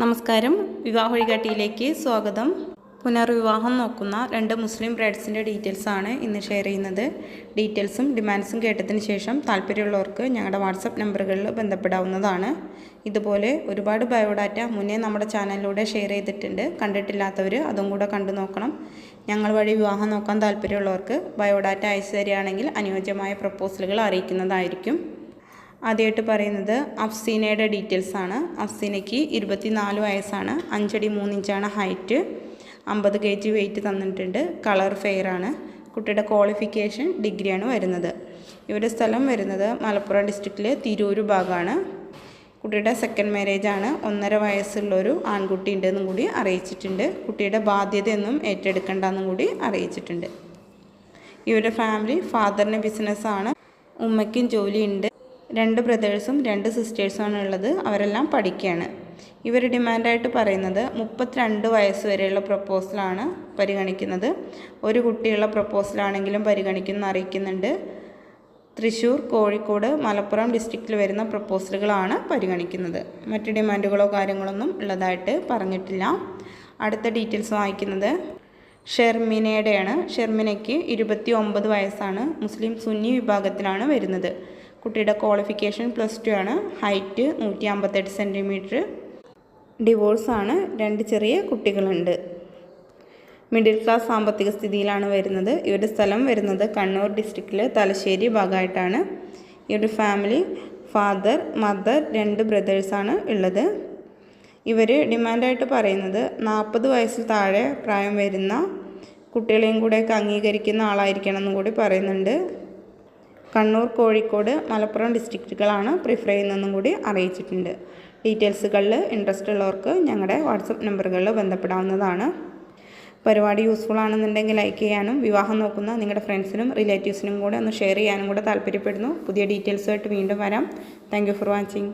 നമസ്കാരം. വിവാഹ വഴികാട്ടിയിലേക്ക് സ്വാഗതം. പുനർവിവാഹം നോക്കുന്ന രണ്ട് മുസ്ലിം ബ്രൈഡ്സിന്റെ ഡീറ്റെയിൽസ് ആണ് ഇന്ന് ഷെയർ ചെയ്യുന്നത്. ഡീറ്റെയിൽസും ഡിമാൻഡ്സും കേട്ടതിന് ശേഷം താല്പര്യമുള്ളവർക്ക് ഞങ്ങളുടെ വാട്സപ്പ് നമ്പറുകളിൽ ബന്ധപ്പെടാവുന്നതാണ്. ഇതുപോലെ ഒരുപാട് ബയോഡാറ്റ മുന്നേ നമ്മുടെ ചാനലിലൂടെ ഷെയർ ചെയ്തിട്ടുണ്ട്. കണ്ടിട്ടില്ലാത്തവർ അതും കൂടെ കണ്ടു നോക്കണം. ഞങ്ങൾ വഴി വിവാഹം നോക്കാൻ താല്പര്യമുള്ളവർക്ക് ബയോഡാറ്റ അയച്ചു തരികയാണെങ്കിൽ അനുയോജ്യമായ പ്രപ്പോസലുകൾ അറിയിക്കുന്നതായിരിക്കും. ആദ്യമായിട്ട് പറയുന്നത് അഫ്സീനയുടെ ഡീറ്റെയിൽസ് ആണ്. അഫ്സീനയ്ക്ക് ഇരുപത്തിനാല് വയസ്സാണ്. അഞ്ചടി മൂന്നിഞ്ചാണ് ഹൈറ്റ്. അമ്പത് കെ ജി വെയിറ്റ് തന്നിട്ടുണ്ട്. കളർ ഫെയർ ആണ്. കുട്ടിയുടെ ക്വാളിഫിക്കേഷൻ ഡിഗ്രിയാണ് വരുന്നത്. ഇവരുടെ സ്ഥലം വരുന്നത് മലപ്പുറം ഡിസ്ട്രിക്റ്റിലെ തിരൂർ ഭാഗമാണ്. കുട്ടിയുടെ സെക്കൻഡ് മാരേജ് ആണ്. ഒന്നര വയസ്സുള്ളൊരു ആൺകുട്ടി ഉണ്ടെന്നും കൂടി അറിയിച്ചിട്ടുണ്ട്. കുട്ടിയുടെ ബാധ്യതയൊന്നും ഏറ്റെടുക്കേണ്ടെന്നും കൂടി അറിയിച്ചിട്ടുണ്ട്. ഇവരുടെ ഫാമിലി ഫാദറിന്റെ ബിസിനസ്സാണ് ഉമ്മയ്ക്കും ജോലിയുണ്ട്. രണ്ട് ബ്രദേഴ്സും രണ്ട് സിസ്റ്റേഴ്സുമാണ് ഉള്ളത് അവരെല്ലാം പഠിക്കുകയാണ് ഇവർ ഡിമാൻഡായിട്ട് പറയുന്നത് മുപ്പത്തിരണ്ട് വയസ്സ് വരെയുള്ള പ്രപ്പോസലാണ് പരിഗണിക്കുന്നത്. ഒരു കുട്ടിയുള്ള പ്രപ്പോസലാണെങ്കിലും പരിഗണിക്കുന്ന അറിയിക്കുന്നുണ്ട്. തൃശ്ശൂർ കോഴിക്കോട് മലപ്പുറം ഡിസ്ട്രിക്റ്റിൽ വരുന്ന പ്രപ്പോസലുകളാണ് പരിഗണിക്കുന്നത്. മറ്റ് ഡിമാൻഡുകളോ കാര്യങ്ങളൊന്നും ഉള്ളതായിട്ട് പറഞ്ഞിട്ടില്ല. അടുത്ത ഡീറ്റെയിൽസ് വായിക്കുന്നത് ഷെർമിനയുടെയാണ്. ഷെർമിനയ്ക്ക് ഇരുപത്തി ഒമ്പത് വയസ്സാണ്. മുസ്ലിം സുന്നി വിഭാഗത്തിലാണ് വരുന്നത്. കുട്ടിയുടെ ക്വാളിഫിക്കേഷൻ പ്ലസ് ടു ആണ്. ഹൈറ്റ് നൂറ്റി അമ്പത്തെട്ട് സെന്റിമീറ്റർ ഡിവോഴ്സാണ് രണ്ട് ചെറിയ കുട്ടികളുണ്ട്. മിഡിൽ ക്ലാസ് സാമ്പത്തിക സ്ഥിതിയിലാണ് വരുന്നത്. ഇവരുടെ സ്ഥലം വരുന്നത് കണ്ണൂർ ഡിസ്ട്രിക്റ്റിൽ തലശ്ശേരി ഭാഗമായിട്ടാണ്. ഇവരുടെ ഫാമിലി ഫാദർ മദർ രണ്ട് ബ്രദേഴ്സാണ് ഉള്ളത്. ഇവർ ഡിമാൻഡായിട്ട് പറയുന്നത് നാൽപ്പത് വയസ്സിൽ താഴെ പ്രായം വരുന്ന കുട്ടികളെയും കൂടെയൊക്കെ അംഗീകരിക്കുന്ന ആളായിരിക്കണം എന്നും കൂടി പറയുന്നുണ്ട്. കണ്ണൂർ കോഴിക്കോട് മലപ്പുറം ഡിസ്ട്രിക്റ്റുകളാണ് പ്രിഫർ ചെയ്യുന്നതെന്നും കൂടി അറിയിച്ചിട്ടുണ്ട്. ഡീറ്റെയിൽസുകളിൽ ഇൻട്രസ്റ്റ് ഉള്ളവർക്ക് ഞങ്ങളുടെ വാട്സപ്പ് നമ്പറുകളിൽ ബന്ധപ്പെടാവുന്നതാണ്. പരിപാടി യൂസ്ഫുൾ ആണെന്നുണ്ടെങ്കിൽ ലൈക്ക് ചെയ്യാനും വിവാഹം നോക്കുന്ന നിങ്ങളുടെ ഫ്രണ്ട്സിനും റിലേറ്റീവ്സിനും കൂടെ ഒന്ന് ഷെയർ ചെയ്യാനും കൂടെ താല്പര്യപ്പെടുന്നു. പുതിയ ഡീറ്റെയിൽസുമായിട്ട് വീണ്ടും വരാം. Thank for watching